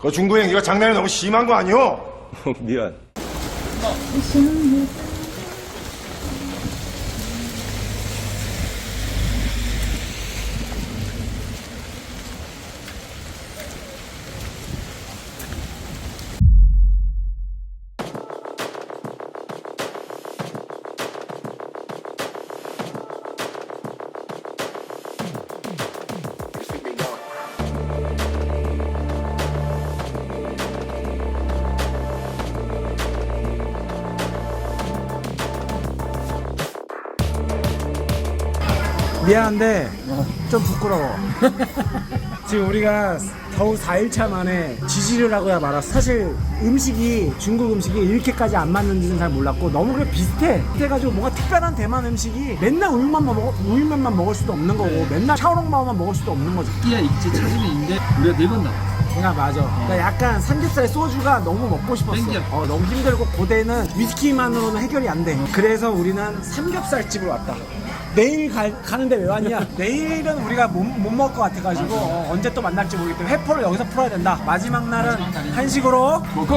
그 중구 행기가 장난이 너무 심한 거 아니오? 미안. 미안한데 좀 부끄러워. 지금 우리가 겨우 4일차 만에 지지를 하고야 말았어. 사실 음식이 중국 음식이 이렇게까지 안 맞는지는 잘 몰랐고 너무 그래 비슷해. 그래가지고 뭔가 특별한 대만 음식이 맨날 우육만만 먹어 우육면만 먹을 수도 없는 거고 맨날 샤오롱바오만 먹을 수도 없는 거지. 끼야 있지 있는데 우리가 네번 나와 그러니까 맞아. 그러니까 약간 삼겹살 소주가 너무 먹고 싶었어. 땡겨. 어, 너무 힘들고 고대는 위스키만으로는 해결이 안 돼. 그래서 우리는 삼겹살 집을 왔다. 내일 가, 가는데 왜 왔냐? 내일은 우리가 못, 못 먹을 것 같아가지고 어, 언제 또 만날지 모르기 때문에 회포를 여기서 풀어야 된다. 마지막 날은 한식으로 고고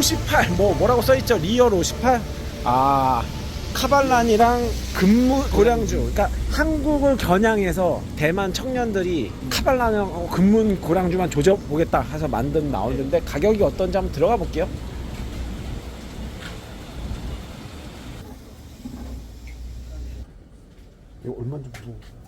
58 뭐 뭐라고 써있죠? 리얼 58 아 카발란이랑 근무 고량주. 그러니까 한국을 겨냥해서 대만 청년들이 카발란하고 근문 고량주만 조져 보겠다 해서 만든 나오는데 가격이 어떤지 한번 들어가 볼게요. 이거 얼마인지 모르고 어,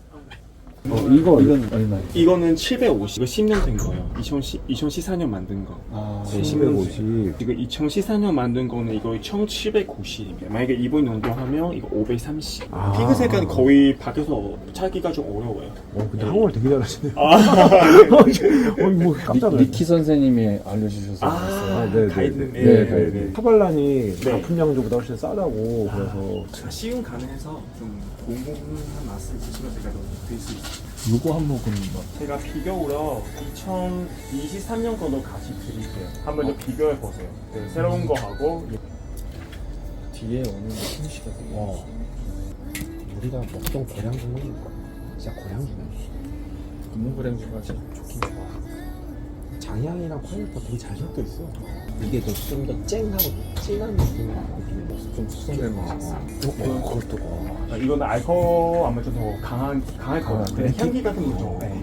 이거, 이건 얼마야? 이거는 750. 이거 10년 된 거예요. 2010, 2014년 만든 거. 아 네, 750. 이거 2014년 만든 거는 이거 1790입니다. 만약에 이분 용도하면 이거 530. 아. 피그색은 거의 밖에서 찾기가 좀 어려워요. 어 근데 한국말 되게 잘하시네 아, 어, 뭐 깜짝 놀랐네 리키 선생님이 알려주셔서 아, 네, 네, 가이드. 네, 네, 가이드. 카발란이 네. 아픈 양주보다 훨씬 싸다고 그래서 시음 가능해서 좀 공공한 맛을 드시면 제가 드수 있어요. 요거 한 모금 뭐. 제가 비교로 2023년 거도 같이 드릴게요. 한번 좀 비교해 보세요. 네, 새로운 거 하고. 뒤에 오는 게 신시가 되게. 어. 우리가 먹던 고량주는 진짜 고량주네 금문 브랜드가 진짜 좋긴 좋아. 장향이랑 퀄리티가 되게 잘 섞여 있어. 이게 좀 더 쨍하고 진한 느낌이 느낌이 좀 수성될 맛 어, 그것도 어. 아, 이거는 알코올 아마 좀 더 강한 강할 것 아, 같아요. 네. 향기 같은 거 좀. 네.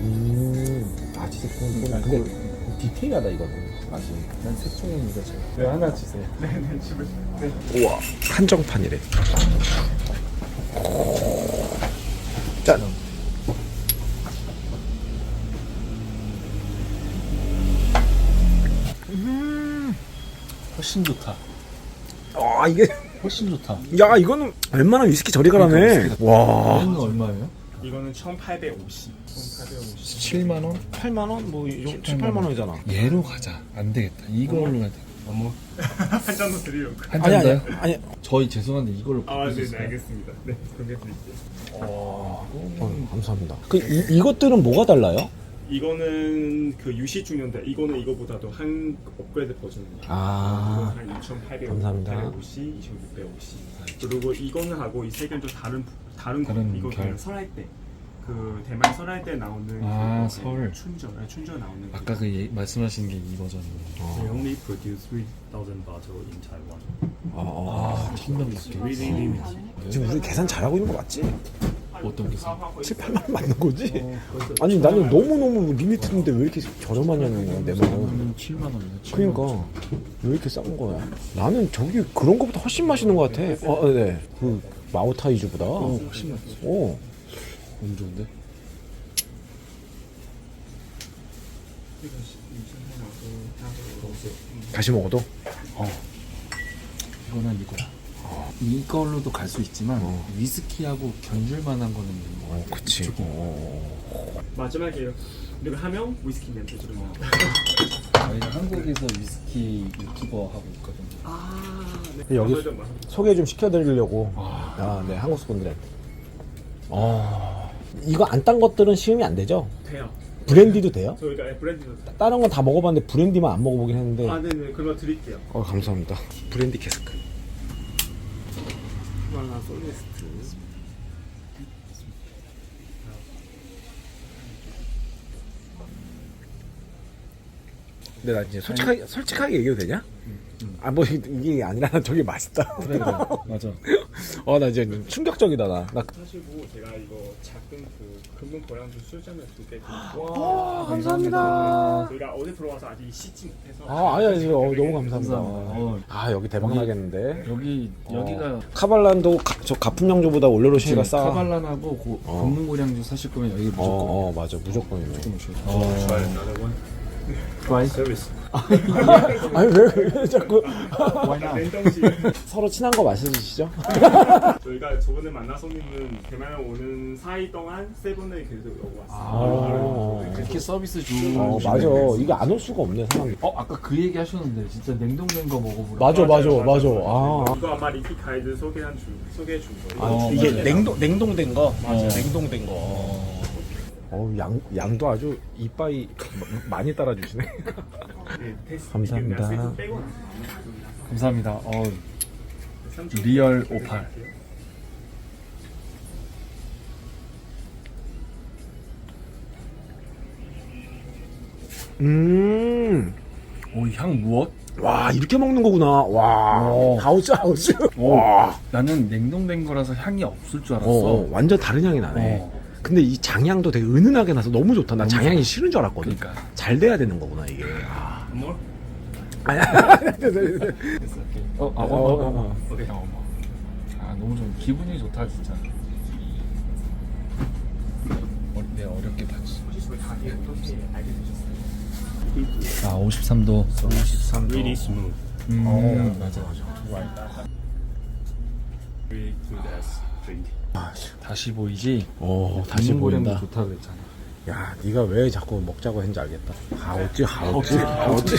음아 진짜 그건 그건 근데 디테일하다 이거는 맛이 난 색종입니다 제가 네 하나 주세요 우와 한정판이래 짠 훨씬 좋다 아 이게 훨씬 좋다 야 이거는 얼마나 위스키 저리 가라네 와 얘는 얼마예요? 이거는 1,850. 1,850. 7만 원? 8만 원? 뭐 18만 원이잖아 얘로 가자 안 되겠다 이걸로 가자 어머 한잔더 드리려고. 한 아니 잔 아니 더요? 아니 저희 죄송한데 이걸로 아, 네, 네, 알겠습니다. 네, 그렇게 드릴게요. 어, 감사합니다 그 이, 이것들은 뭐가 달라요? 이거는 그 유시 중년대. 이거는 이거보다도 한 업그레이드 버전이에요. 아 이거는 한 2,850, 감사합니다. 850, 2,650. 그리고 이거는 하고 이 세 개는 좀 다른 다른 거. 다른 이거 결. 는 설할 때. 그 대만 설할 때 나오는 아, 그 설. 춘절, 네, 춘절 나오는 아까 그 예, 말씀하신 게 이 버전이에요 We only produce 3,000 bottle in Taiwan. 아, 아 천명 밖에 really limited. 지금 우리 계산 잘하고 있는 거 맞지? 어떤 게 사? 7, 8만 원 맞는 거지? 아니 나는 너무너무 리미트인데 왜 이렇게 저렴하냐는 거야 내 말은 7만 원이네. 7만 그러니까 왜 이렇게 싼 거야? 나는 저기 그런 거보다 훨씬 맛있는 것 같아 어, 네. 그 마오타이주보다 어, 훨씬 맛있어. 어. 너무 좋은데? 다시 먹어도? 이거는 이거야. 이걸로도 갈 수 있지만 위스키하고 견줄 만한 거는 뭐어 그치 어. 마지막에 우리가 하면 위스키 냄새 좀 나. 저희가 한국에서 위스키 유튜버 하고 있거든요. 여기 좀 봐. 소개 좀 시켜드리려고 아, 네 한국 분들한테 어. 이거 안 딴 것들은 시음이 안 되죠? 돼요. 브랜디도 돼요? 저희가 브랜드도 다른 건 다 먹어봤는데 브랜디만 안 먹어보긴 했는데 아, 네네. 그러면 드릴게요. 어 감사합니다 브랜디 캐스크 하나 솔리스트. 근데 나 이제 솔직하게 솔직하게 얘기해도 되냐? 아 뭐 이게 아니라 저게 맛있다. 그래, 그래. 맞아. 어나 이제 충격적이다 나. 나 사실 뭐 제가 이거 작은 그 금붕 고량주 술잔을 두개 와, 감사합니다. 저희가 어제 들어와서 아직 씻지 못해서 아 아니 아니 어, 너무 감사합니다. 어, 아 여기 대박 나겠는데. 여기 여기가 카발란도 가, 저 가품량주보다 올레로시가 싸. 카발란하고 고, 어. 금문고량주 사실 거면 여기 무조건 어, 어 맞아 무조건이네. 무조건 오셔야 돼. Oh, Try? Service. 아니 왜, 왜 자꾸 서로 친한 거 마시시죠? 저희가 저번에 만난 손님은 대만에 오는 사이 동안 세븐을 계속 오고 아. 왔어요. 이렇게 서비스 주. 어 맞아 이게 안 올 수가 없네 상황이. 어 아까 그 얘기 하셨는데 진짜 냉동된 거 먹어보라. 맞아 맞아 맞아. 아. 이거 아마 리피 가이드 소개한 줄 소개해 준 거예요. 어, 이게. 냉동 냉동된 거 맞아요. 냉동된 거. 어우 양 양도 아주 이빠이 많이 따라주시네. 네, 감사합니다. 나서 감사합니다. 어, 리얼 오팔. 음. 오 향 무엇? 와 이렇게 먹는 거구나. 와 오. 하우스 하우스. 오, 와. 나는 냉동된 거라서 향이 없을 줄 알았어. 어, 어, 완전 다른 향이 나네. 어. 근데 이 장향도 되게 은은하게 나서 너무 좋다. 난 너무 장향이 싫은 줄 알았거든. 그러니까. 잘 돼야 되는 거구나 이게. 아. 뭐? 아니, 어, 아, 어, 어, 어, 어, 어. 오케이. 어, 뭐. 아, 너무 좀 기분이 좋다, 진짜. 어, 내 어렵게 봤지. 아, 53도. 53도 Really smooth. 음, 어. 맞아. Really good as drink. 다시 보이지? 어, 다시 보인다. 좋다 그랬잖아. 야, 네가 왜 자꾸 먹자고 했는지 알겠다. 하우찌, 하우찌, 하우찌.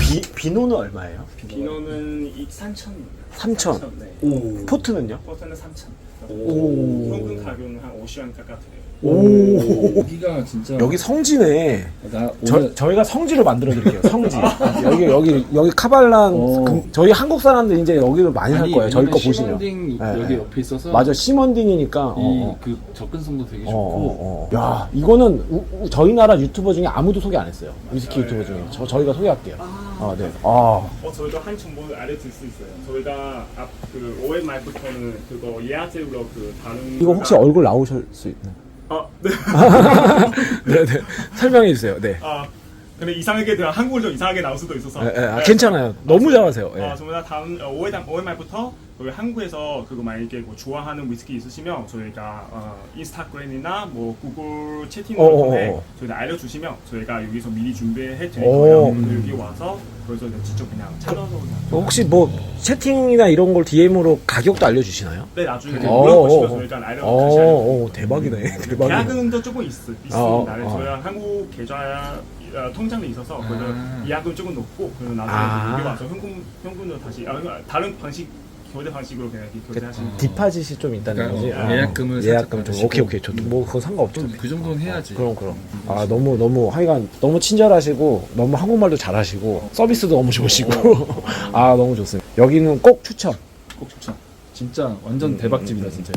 비, 비노는 얼마예요? 비노는 이 3천. 3천. 네. 오. 포트는요? 포트는 3천. 오. 평균 가격은 한 50원 가까워요. 오. 여기가 진짜. 여기 성지네. 나 저, 오늘 저희가 성지를 만들어 드릴게요. 성지. 여기 여기 여기 카발란 어. 금- 저희 한국 사람들 이제 여기를 많이 살 거예요. 저희 거 보시면. 시먼딩 네, 여기 네. 옆에 있어서 맞아 심원딩이니까. 어, 어. 이그 접근성도 되게 어, 좋고 어, 어. 야 이거는 우- 우- 저희 나라 유튜버 중에 아무도 소개 안 했어요. 위스키 유튜버 중에 저 저희가 소개할게요. 아 네. 아 어, 저희도 한 정보를 알려줄 수 있어요. 저희가 앞그 5월 말부터는 그거 예약제로 그 다른 이거 혹시 얼굴 나오실 수 있나요? 아, 네. 네 네 설명해 주세요. 네. 아, 근데 이상하게 그 한국을 좀 이상하게 나올 수도 있어서. 예, 예, 아, 네. 괜찮아요. 너무 잘하세요. 예. 아, 저희가 다음 어, 5월 달 5월 말부터 저희 한국에서 그거 만약에 뭐 좋아하는 위스키 있으시면 저희가 어, 인스타그램이나 뭐 구글 채팅을 어, 어, 통해 어. 저희가 알려주시면 저희가 여기서 미리 준비해 드릴 오. 거예요. 그래서 여기 와서 거기서 이제 직접 그냥 찾아서 그냥. 혹시 뭐 채팅이나 이런 걸 DM으로 가격도 알려주시나요? 네 나중에 어, 물어보시면 어, 저희가 알려 어, 다시 알려. 어, 대박이네. 대박이네. 계약금도 조금 있, 있습니다. 어, 어. 저희가 한국 계좌 어, 통장도 있어서 그래서 아. 예약금 조금 높고 그래서 나중에 아. 여기 와서 현금 현금으로 다시 아, 다른 방식 교대 방식으로 그냥 이렇게 교대하시면 돼요. 디파짓이 좀 있다는 그러니까 거지. 어, 아, 예약금을 예약금 살짝 좀 받으시고. 오케이 오케이 저도 뭐 그건 상관없죠. 좀 그 정도는 해야지. 그럼 그럼. 아 너무 너무 하여간 너무 친절하시고 너무 한국말도 잘하시고 서비스도 너무 좋으시고 아 너무 좋습니다. 여기는 꼭 추천. 꼭 추천. 진짜 완전 대박집이다 진짜.